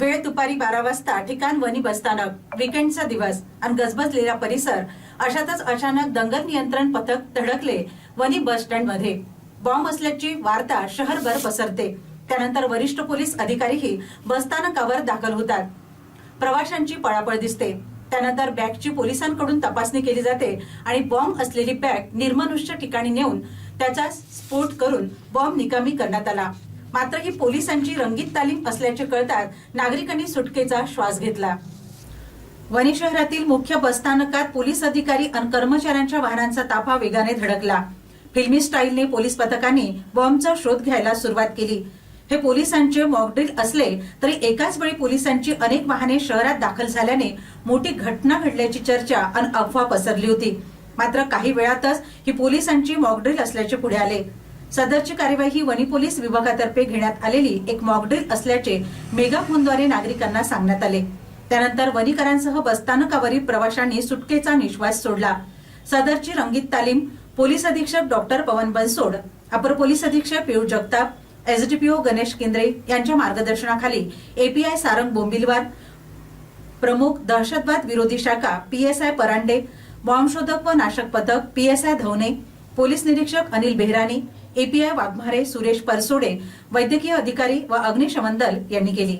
वेळ दुपारी बारा वाजता ठिकाण वनी बसस्थानक विकेंडचा दिवस आणि गजबजलेला परिसर अशातच अचानक दंगल नियंत्रण पथक धडकले वनी बस स्टँडमध्ये बॉम्ब असल्याची वार्ता शहरभर पसरते. त्यानंतर वरिष्ठ पोलीस अधिकारीही बसस्थानकावर दाखल होतात. प्रवाशांची पळापळ दिसते. त्यानंतर बॅगची पोलिसांकडून तपासणी केली जाते आणि बॉम्ब असलेली बॅग निर्मनुष्य ठिकाणी नेऊन त्याचा स्फोट करून बॉम्ब निकामी करण्यात आला. मात्र ही पोलिसांची रंगीत तालीम असल्याचे कळतात नागरिकांनी सुटकेचा श्वास घेतला. वणी शहरातील मुख्य बसस्थानकात पोलीस अधिकारी आणि कर्मचाऱ्यांच्या वाहनांचा ताफा वेगाने धडकला. फिल्मी स्टाईलने पोलीस पथकांनी बॉम्बचा शोध घ्यायला सुरुवात केली. हे पोलिसांचे मॉकड्रिल असले तरी एकाच वेळी पोलिसांची अनेक वाहने शहरात दाखल झाल्याने मोठी घटना घडल्याची चर्चा आणि अफवा पसरली होती. मात्र काही वेळातच ही पोलिसांची मॉकड्रिल असल्याचे पुढे आले. सदरची कार्यवाही वनी पोलीस विभागातर्फे घेण्यात आलेली एक मॉकड्रिल असल्याचे मेगाफोनद्वारे नागरिकांना सांगण्यात आले. त्यानंतर वनीकरांसह बसस्थानकावरील प्रवाशांनी सुटकेचा निश्वास सोडला. सदरची रंगीत तालीम पोलीस अधीक्षक डॉक्टर पवन बनसोड अपर पोलीस अधीक्षक पियुष जगताप एसडीपीओ गणेश केंद्रे यांच्या मार्गदर्शनाखाली एपीआय सारंग बोंबिलवार प्रमुख दहशतवाद विरोधी शाखा पीएसआय परांडे बॉम्बशोधक व नाशक पथक पीएसआय धवने पोलीस निरीक्षक अनिल बेहरानी एपीआय वाघमारे सुरेश परसोडे वैद्यकीय अधिकारी व अग्निशमन दल यांनी केली.